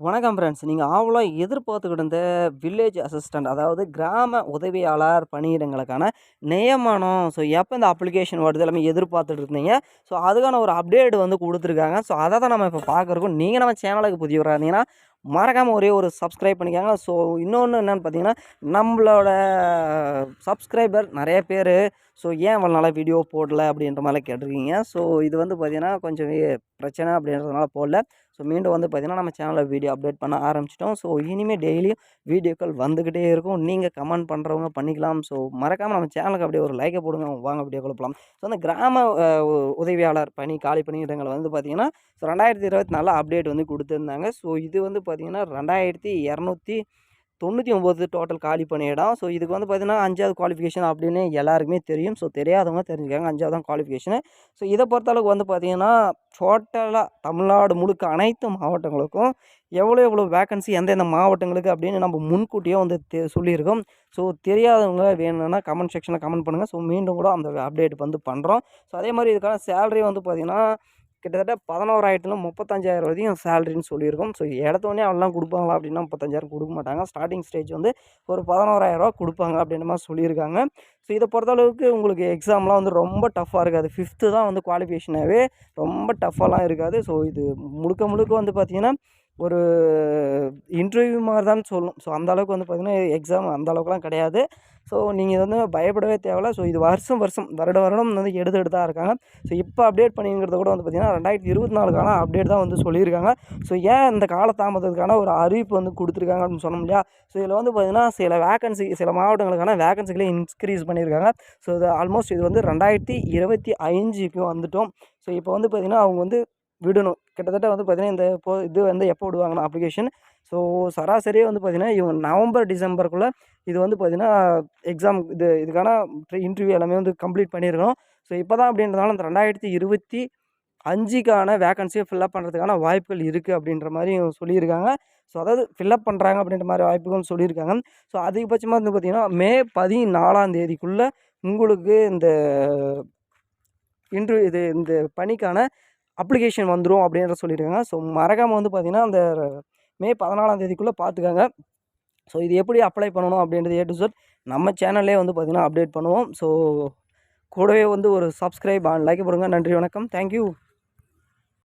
வணக்கம் ஃப்ரெண்ட்ஸ் நீங்கள் ஆவலாக எதிர்பார்த்துக்கிட்டு இருந்த வில்லேஜ் அசிஸ்டண்ட் அதாவது கிராம உதவியாளர் பணியிடங்களுக்கான நியமனம். ஸோ எப்போ இந்த அப்ளிகேஷன் வருது எல்லாமே எதிர்பார்த்துட்டு இருந்தீங்க. ஸோ அதுக்கான ஒரு அப்டேட் வந்து கொடுத்துருக்காங்க. ஸோ அதை தான் நம்ம இப்போ பார்க்குறோம் நீங்கள் நம்ம சேனலுக்கு புதியவராக இருந்தீங்கன்னா மறக்காமல் ஒரே ஒரு சப்ஸ்கிரைப் பண்ணிக்காங்க. ஸோ இன்னொன்று என்னென்னு பார்த்தீங்கன்னா நம்மளோட சப்ஸ்கிரைபர் நிறைய பேர் ஸோ ஏன் இவ்வளோ நல்லா வீடியோ போடல? அப்படின்ற மாதிரிலாம் கேட்டிருக்கீங்க. ஸோ இது வந்து பார்த்திங்கன்னா கொஞ்சம் பிரச்சனை அப்படின்றதுனால போடல. ஸோ மீண்டும் வந்து பார்த்திங்கன்னா நம்ம சேனலில் வீடியோ அப்டேட் பண்ண ஆரம்பிச்சிட்டோம். ஸோ இனிமேல் டெய்லியும் வீடியோக்கள் வந்துக்கிட்டே இருக்கும். நீங்கள் கமெண்ட் பண்ணுறவங்க பண்ணிக்கலாம். ஸோ மறக்காமல் நம்ம சேனலுக்கு அப்படியே ஒரு லைக்கை போடுங்க. வாங்க அப்படியே கொடுப்பலாம் ஸோ அந்த கிராம உதவியாளர் பணி காலி பணியிடங்கள் வந்து பார்த்திங்கன்னா ஸோ ரெண்டாயிரத்தி இருபத்தி நாலில் அப்டேட் வந்து கொடுத்துருந்தாங்க. ஸோ இது வந்து பார்த்திங்கன்னா ரெண்டாயிரத்தி இரநூத்தி தொண்ணூற்றி ஒம்பது டோட்டல் காலி பணியிடம் ஸோ இதுக்கு வந்து பார்த்திங்கன்னா அஞ்சாவது குவாலிஃபிகேஷன் அப்படின்னு எல்லாருக்குமே தெரியும். ஸோ தெரியாதவங்க தெரிஞ்சுக்காங்க அஞ்சாவது தான் குவாலிஃபிகேஷனு ஸோ இதை பொறுத்தளவுக்கு வந்து பார்த்திங்கன்னா டோட்டலாக தமிழ்நாடு முழுக்க அனைத்து மாவட்டங்களுக்கும் எவ்வளோ எவ்வளோ வேக்கன்சி எந்தெந்த மாவட்டங்களுக்கு அப்படின்னு நம்ம முன்கூட்டியே வந்து தெ சொல்லியிருக்கோம். ஸோ தெரியாதவங்க வேணும்னா கமெண்ட் செக்ஷனில் கமெண்ட் பண்ணுங்கள் ஸோ மீண்டும் கூட அந்த அப்டேட் வந்து பண்ணுறோம் ஸோ அதே மாதிரி இதுக்கான சேலரி வந்து பார்த்திங்கன்னா கிட்டத்தட்ட பதினோராயிரத்துல முப்பத்தஞ்சாயிரம் வரைக்கும் சேலரின்னு சொல்லியிருக்கோம். ஸோ இடத்தோடனே அவெல்லாம் கொடுப்பாங்களா அப்படின்னா முப்பத்தஞ்சாயிரம் கொடுக்க மாட்டாங்க. ஸ்டார்டிங் ஸ்டேஜ் வந்து ஒரு பதினோராயிரரூவா கொடுப்பாங்க அப்படின்ற மாதிரி சொல்லியிருக்காங்க. ஸோ இதை பொறுத்தளவுக்கு உங்களுக்கு எக்ஸாம்லாம் வந்து ரொம்ப டஃப்பாக இருக்காது. ஃபிஃப்த்து தான் வந்து குவாலிஃபிகேஷனாகவே ரொம்ப டஃப்பாலாம் இருக்காது. ஸோ இது முழுக்க முழுக்க வந்து பார்த்திங்கன்னா ஒரு இன்டர்வியூ மாதிரி தான் சொல்லணும் ஸோ அந்த அளவுக்கு வந்து பார்த்திங்கன்னா எக்ஸாம் அந்தளவுக்குலாம் கிடையாது. ஸோ நீங்கள் வந்து பயப்படவே தேவையில்ல. ஸோ இது வருஷம் வருஷம் வருட வருடம் வந்து எடுத்துகிட்டு தான் இருக்காங்க. ஸோ இப்போ அப்டேட் பண்ணிங்கிறது கூட வந்து பார்த்திங்கன்னா ரெண்டாயிரத்தி இருபத்தி நாலுக்கான அப்டேட் தான் வந்து சொல்லியிருக்காங்க. ஸோ ஏன் இந்த காலதாமதத்துக்கான ஒரு அறிவிப்பு வந்து கொடுத்துருக்காங்க அப்படின்னு சொன்னோம் இல்லையா? ஸோ இதில் வந்து பார்த்திங்கன்னா சில வேகன்சி சில மாவட்டங்களுக்கான வேகன்சிகளே இன்க்ரீஸ் பண்ணியிருக்காங்க. ஸோ இது ஆல்மோஸ்ட் இது வந்து ரெண்டாயிரத்தி இருபத்தி அஞ்சு வந்துட்டோம். ஸோ இப்போ வந்து பார்த்திங்கன்னா அவங்க வந்து விடணும். கிட்டத்தட்ட வந்து பார்த்திங்கன்னா இந்த இப்போ இது வந்து எப்போ விடுவாங்கன்னா அப்ளிகேஷன் ஸோ சராசரியே வந்து பார்த்திங்கன்னா இவங்க நவம்பர் டிசம்பருக்குள்ளே இது வந்து பார்த்திங்கன்னா எக்ஸாம் இது இதுக்கான இன்டர்வியூ எல்லாமே வந்து கம்ப்ளீட் பண்ணியிருக்கோம் ஸோ இப்போ தான் அப்படின்றதுனால அந்த ரெண்டாயிரத்தி இருபத்தி அஞ்சுக்கான வேகன்சியை ஃபில்அப் பண்ணுறதுக்கான வாய்ப்புகள் இருக்குது அப்படின்ற மாதிரி சொல்லியிருக்காங்க. ஸோ அதாவது ஃபில்லப் பண்ணுறாங்க அப்படின்ற மாதிரி வாய்ப்புகள் சொல்லியிருக்காங்க. ஸோ அதிகபட்சமாக வந்து பார்த்திங்கன்னா மே பதினாலாம் தேதிக்குள்ளே உங்களுக்கு இந்த இன்டர்வியூ இது இந்த பணிக்கான அப்ளிகேஷன் வந்துடும் அப்படின்ற சொல்லியிருக்காங்க. ஸோ மறக்காமல் வந்து பார்த்திங்கன்னா அந்த மே பதினாலாம் தேதிக்குள்ளே பார்த்துக்கோங்க ஸோ இது எப்படி அப்ளை பண்ணணும் அப்படின்றது ஏ டு Z நம்ம சேனல்லே வந்து பார்த்திங்கன்னா அப்டேட் பண்ணுவோம். ஸோ கூடவே வந்து ஒரு சப்ஸ்கிரைப் லைக் போடுங்க. நன்றி வணக்கம். தேங்க்யூ